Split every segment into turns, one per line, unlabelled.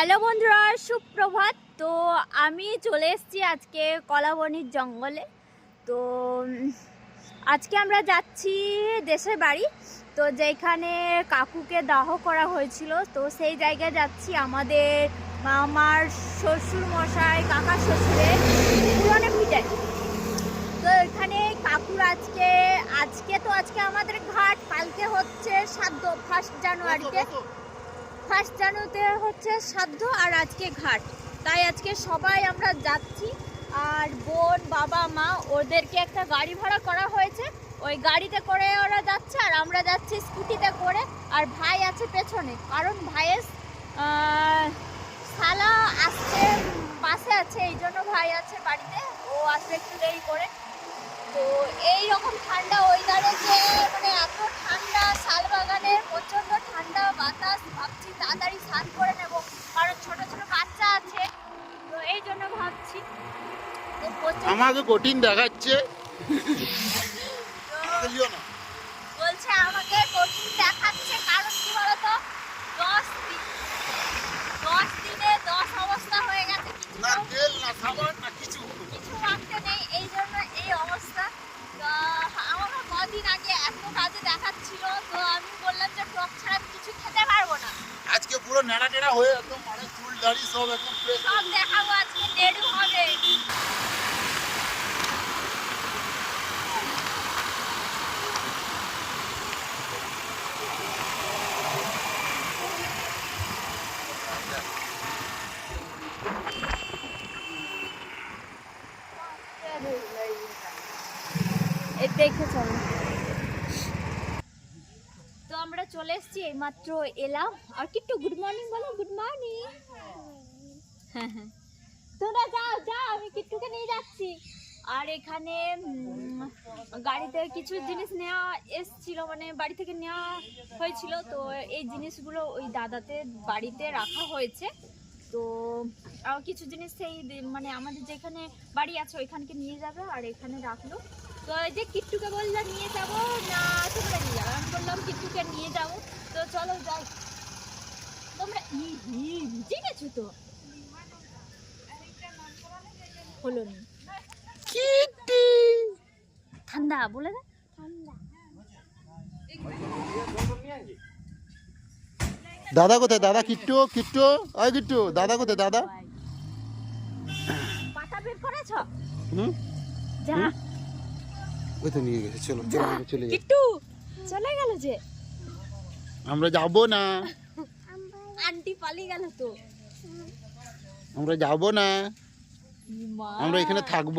Hello বন্ধুরা, সুপ্রভাত। তো আমি চলে এসেছি আজকে কলাবনির জঙ্গলে। তো আজকে আমরা যাচ্ছি দেশের বাড়ি। তো যেখানে কাকুকে দাহ করা হয়েছিল, তো সেই জায়গায় যাচ্ছি আমাদের মামার শ্বশুর মশাই কাকা শ্বশুরের পুরনো ভিটে। তো এখানে কাকুর আজকে আজকে তো আজকে আমাদের ঘাট, কালকে হচ্ছে সাধ্য ফার্স্ট জানুয়ারিতে। ফার্স্ট জানুয়ারিতে হচ্ছে সাধ্য আর আজকে ঘাট। তাই আজকে সবাই আমরা যাচ্ছি। আর বোন, বাবা, মা, ওদেরকে একটা গাড়ি ভাড়া করা হয়েছে। ওই গাড়িতে করে ওরা যাচ্ছে আর আমরা যাচ্ছি স্কুটিতে করে। আর ভাই আছে পেছনে। কারণ ভাইয়ের শালা আসছে বাসে আছে। এই জন্য ভাই আছে বাড়িতে। ও আসবে একটু দেরি করে। তো এই রকম ঠান্ডা ওয়েদারে যে মানে এত ঠান্ডা শালবাগানের প্রচণ্ড ঠান্ডা বাতাস ভাবছি তাড়াতাড়ি স্নান করে নেব। কারণ ছোট ছোট বাচ্চা আছে তো এই জন্য ভাবছি প্রচণ্ড-
আমাকে কঠিন দেখাচ্ছে।
বলছে আমাকে কঠিন দেখাচ্ছে কারণ কি বলতো? দশ দিন দশ দিনে দশ অবস্থা হয়ে গেছে। কিছু
না তেল না সাবান না কিছু।
কিছু মানতে নেই এই জন্য এই অবস্থা। তো আমাকে কদিন আগে এত কাজে দেখাচ্ছিল তো আমি বললাম যে টক ছাড়া আমি কিছু খেতে পারব না।
আজকে পুরো নেড়া টেড়া হয়ে একদম মানে চুল দাড়ি সব একদম
সব দেখাবো আজকে হবে। এই দেখে তো আমরা চলে এসেছি এইমাত্র এলাম। আর কিট্টু গুড মর্নিং বলো গুড মর্নিং হ্যাঁ হ্যাঁ। তোমরা যাও যাও, আমি কিট্টুকে নিয়ে যাচ্ছি। আর এখানে গাড়িতে কিছু জিনিস নেওয়া এসছিল মানে বাড়ি থেকে নেওয়া হয়েছিল। তো এই জিনিসগুলো ওই দাদাতে, বাড়িতে রাখা হয়েছে। তো, আর কিছু জিনিস সেই মানে আমাদের যেখানে বাড়ি আছে, ওইখানকে নিয়ে যাবে, আর এখানে রাখল। তো এই যে কিট্টুকে বললাম নিয়ে যাব? না তোমরা নিয়ে যাবে আমি বললাম কিট্টুকে নিয়ে যাব। তো চলো যাই। তোমরা ভিজে গেছো তো? হলো না। ঠান্ডা বলে দে।
দাদা কোথায়? দাদা কিট্টু কিট্টু। ওই কিট্টু দাদা কোথায়? দাদা।
পাতা বের করেছ?
হুম?
যা।
ওই তো নিয়ে গেছে? চলো চলো যাই।
কিট্টু চলে গেল যে।
আমরা যাব না।
আন্টি পালিয়ে গেল তো।
আমরা যাব না। আমরা এখানে থাকব।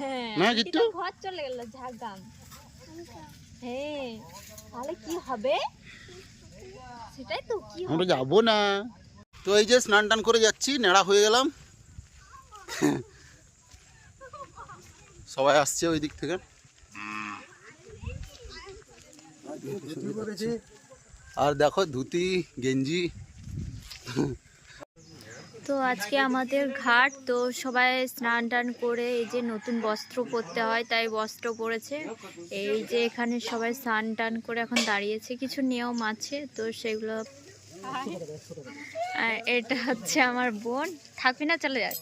হ্যাঁ
না, কিট্টু?
ঘর চলে গেল ঝাড়গ্রাম। হ্যাঁ তাহলে কি হবে? সেটাই তো কি
আমরা যাব না। তো এই যে স্নান টান করে যাচ্ছি নেড়া হয়ে গেলাম। সবাই আসছে ওই দিক থেকে। আর দেখো ধুতি, গেঞ্জি।
তো আজকে আমাদের ঘাট, তো সবাই স্নান টান করে এই যে নতুন বস্ত্র পরতে হয়, তাই বস্ত্র পরেছে। এই যে এখানে সবাই স্নান টান করে এখন দাঁড়িয়েছে, কিছু নিয়ম আছে, তো সেগুলো এটা হচ্ছে আমার বোন। থাকবি না, চলে যায়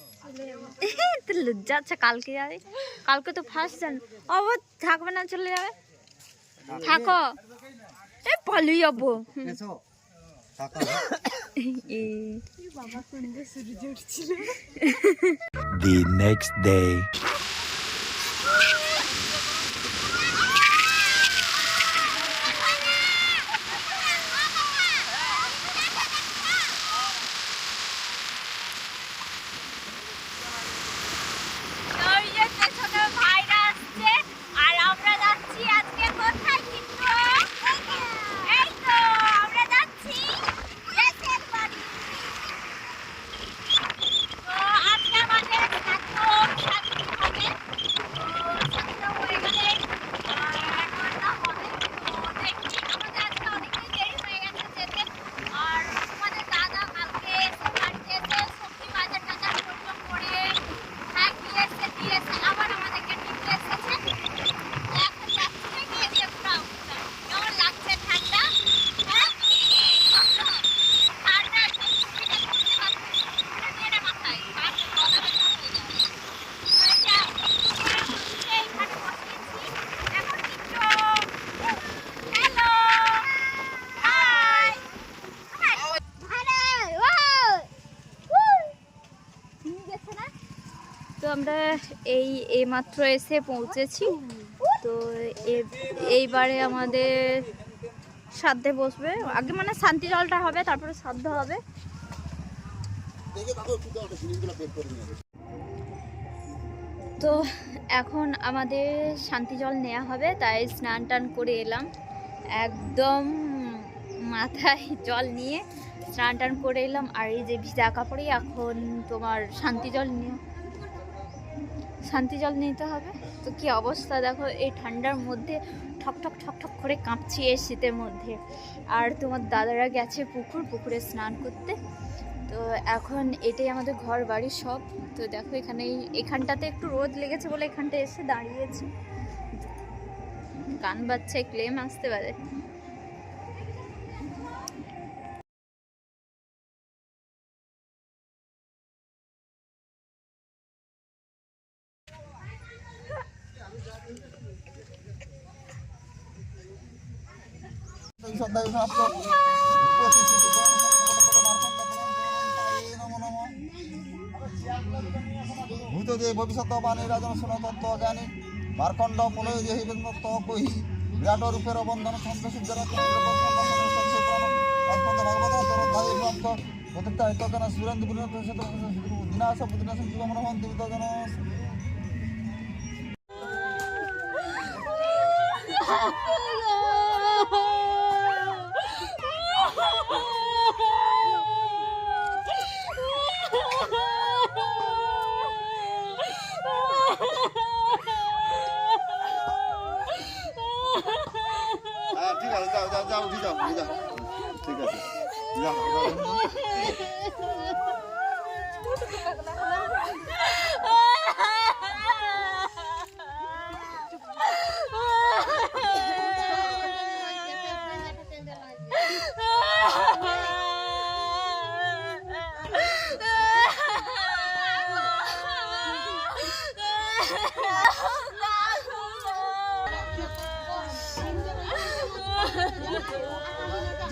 তো লজ্জা আছে, কালকে যাবে। কালকে তো ফার্স্ট জান অব থাকবে না, চলে যাবে। থাকো। এ পালিয়ে যাবো এ
the next day.
এই, এইমাত্র এসে পৌঁছেছি। তো এইবারে আমাদের সাধ্যে বসবে। আগে মানে শান্তি জলটা হবে, তারপরে সাধ্য হবে। তো এখন আমাদের শান্তি জল নেওয়া হবে, তাই স্নান টান করে এলাম। একদম মাথায় জল নিয়ে স্নান টান করে এলাম। আর এই যে ভিজা কাপড়ে এখন তোমার শান্তি জল নিয়ে শান্তি জল নিতে হবে। তো কি অবস্থা? দেখো, এই ঠান্ডার মধ্যে ঠক ঠক ঠক ঠক করে কাঁপছি এই শীতের মধ্যে। আর তোমার দাদারা গেছে পুকুর, পুকুরে স্নান করতে। তো এখন এটাই আমাদের ঘর বাড়ি সব। তো দেখো, এখানে এখানটাতে একটু রোদ লেগেছে বলে এখানটা এসে দাঁড়িয়েছি। গান বাজছে, ক্লেম আসতে পারে।
ভূতদে ভবিষ্যৎ বাণী রাজন শুন তত্ত্ব জ্ঞানী মার্কণ্ড প্রলয় যে হিবেন্মত্ত কহি বিরাট রূপের বন্ধন ছন্দ প্রাপ্ত প্রত্যেকটা সুরেন্দ্র হ্যাঁ 我来来来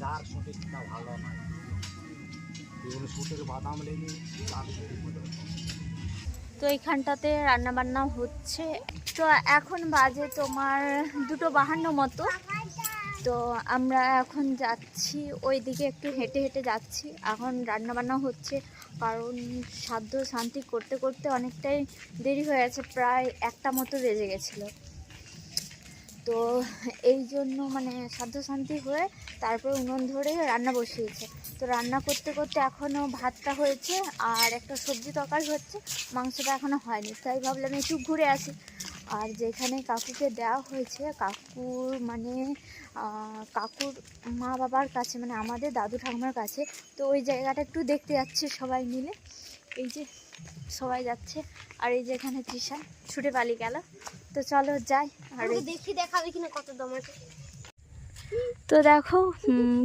যার সঠিকটা ভালো নয়। এগুলো সুটের বাদাম লেগে তার
তো এইখানটাতে রান্নাবান্না হচ্ছে। তো এখন বাজে তোমার দুটো বাহান্ন মতো। তো আমরা এখন যাচ্ছি ওই দিকে একটু হেঁটে হেঁটে যাচ্ছি। এখন রান্নাবান্না হচ্ছে, কারণ সাধ্য শান্তি করতে করতে অনেকটাই দেরি হয়ে গেছে, প্রায় একটা মতো বেজে গেছিল। তো এই জন্য মানে সাধ্য শান্তি হয়ে তারপর উনুন ধরে রান্না বসিয়েছে। তো রান্না করতে করতে এখনও ভাতটা হয়েছে আর একটা সবজি তরকারি হচ্ছে, মাংসটা এখনও হয়নি। তাই ভাবলাম একটু ঘুরে আসি। আর যেখানে কাকুকে দেওয়া হয়েছে, কাকুর মানে কাকুর মা বাবার কাছে মানে আমাদের দাদু ঠাকুমার কাছে, তো ওই জায়গাটা একটু দেখতে যাচ্ছি সবাই মিলে। এই যে সবাই যাচ্ছে। আর এই যে এখানে তৃষা, ছুটে পালিয়ে গেল। তো চলো যাই আর
দেখি দেখাবে কিনা কত দম আছে।
তো দেখো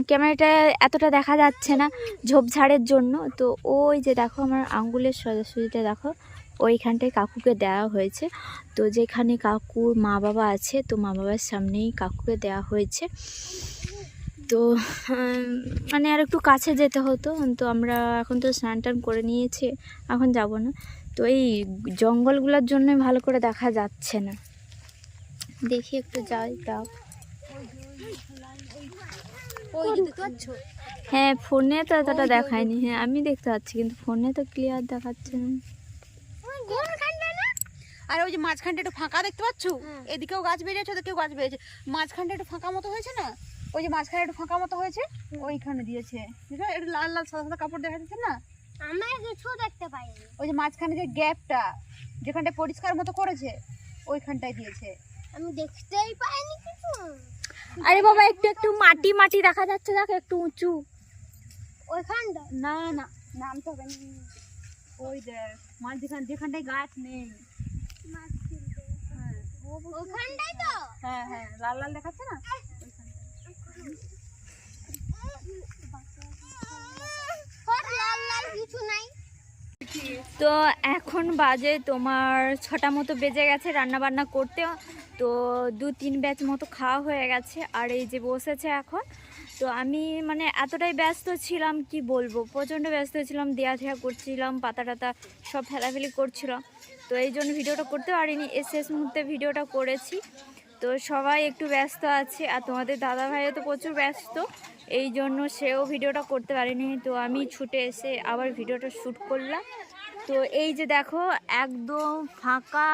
ক্যামেরাটা এতটা দেখা যাচ্ছে না ঝোপঝাড়ের জন্য। তো ওই যে দেখো আমার আঙ্গুলের সোজাসুজিটা দেখো ওইখানটায় কাকুকে দেওয়া হয়েছে। তো যেখানে কাকুর মা বাবা আছে তো মা বাবার সামনেই কাকুকে দেওয়া হয়েছে। তো মানে আর একটু কাছে যেতে হতো। তো আমরা এখন তো স্নান টান করে নিয়েছি এখন যাব না। তো এই জঙ্গলগুলোর জন্য ভালো করে দেখা যাচ্ছে না। দেখি একটু যাই তাও।
ওই
হ্যাঁ ফোনে তো এতটা দেখায়নি। হ্যাঁ আমি দেখতে পাচ্ছি কিন্তু ফোনে তো ক্লিয়ার দেখাচ্ছে না।
আর ওই যে মাঝখানটা একটু ফাঁকা দেখতে পাচ্ছ?
হ্যাঁ।
এদিকেও গাছ বেরিয়েছে ওদিকেও গাছ বেরিয়েছে। মাঝখানটা একটু ফাঁকা মতো হয়েছে না? ওই যে মাঝখানে একটু ফাঁকা মতো হয়েছে ওইখানে দিয়েছে। একটু লাল লাল সাদা সাদা কাপড় দেখা যাচ্ছে না?
আমরা কিছু দেখতে পাইনি।
ওই যে মাঝখানে যে গ্যাপটা যেখানটা পরিষ্কার মতো করেছে ওইখানটায় দিয়েছে।
আমি দেখতেই পাইনি কিছু।
আরে বাবা একটু একটু মাটি মাটি দেখা যাচ্ছে দেখো একটু উঁচু।
ওইখানটা?
না না নামতে হবে না। ওই দেখ যেখানে যেখানটায় গাছ নেই। হ্যাঁ।
ওখানটাই তো?
হ্যাঁ হ্যাঁ লাল লাল দেখাচ্ছে না
ওর লাল লাল কিছু নাই
তো এখন বাজে তোমার ছটা মতো বেজে গেছে রান্না বান্না করতে। তো দু, তিন ব্যাচ মতো খাওয়া হয়ে গেছে, আর এই যে বসেছে এখন। তো আমি মানে এতটাই ব্যস্ত ছিলাম, কি বলব? প্রচণ্ড ব্যস্ত ছিলাম, দেয়া থেয়া করছিলাম, পাতা টাতা সব ফেলাফেলি করছিলাম। তো এই জন্য ভিডিওটা করতে পারিনি এ শেষ মুহূর্তে ভিডিওটা করেছি। তো সবাই একটু ব্যস্ত আছে, আর তোমাদের দাদা ভাইও তো প্রচুর ব্যস্ত, এই জন্য সেও ভিডিওটা করতে পারেনি। তো আমি ছুটে এসে আবার ভিডিওটা শ্যুট করলাম। তো এই যে দেখো, একদম ফাঁকা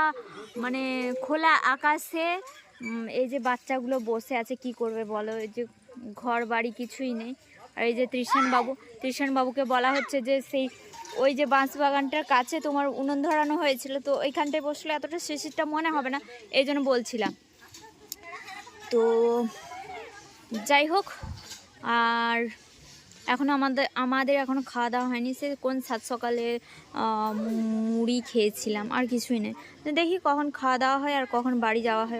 মানে খোলা আকাশে এই যে বাচ্চাগুলো বসে আছে, কি করবে বলো? এই যে ঘর বাড়ি কিছুই নেই। আর এই যে বাবু ত্রিশান বাবুকে বলা হচ্ছে যে সেই, ওই যে বাঁশ বাগানটার কাছে তোমার উনুন ধরানো হয়েছিল, তো ওইখানটায় বসলে এতটা শিশিরটা মনে হবে না, এই জন্য বলছিলাম। তো যাই হোক, আর এখনও আমাদের আমাদের এখনও খাওয়া দাওয়া হয়নি। সে কোন সাত সকালে মুড়ি খেয়েছিলাম, আর কিছুই নেই। দেখি কখন খাওয়া দাওয়া হয় আর কখন বাড়ি যাওয়া হয়।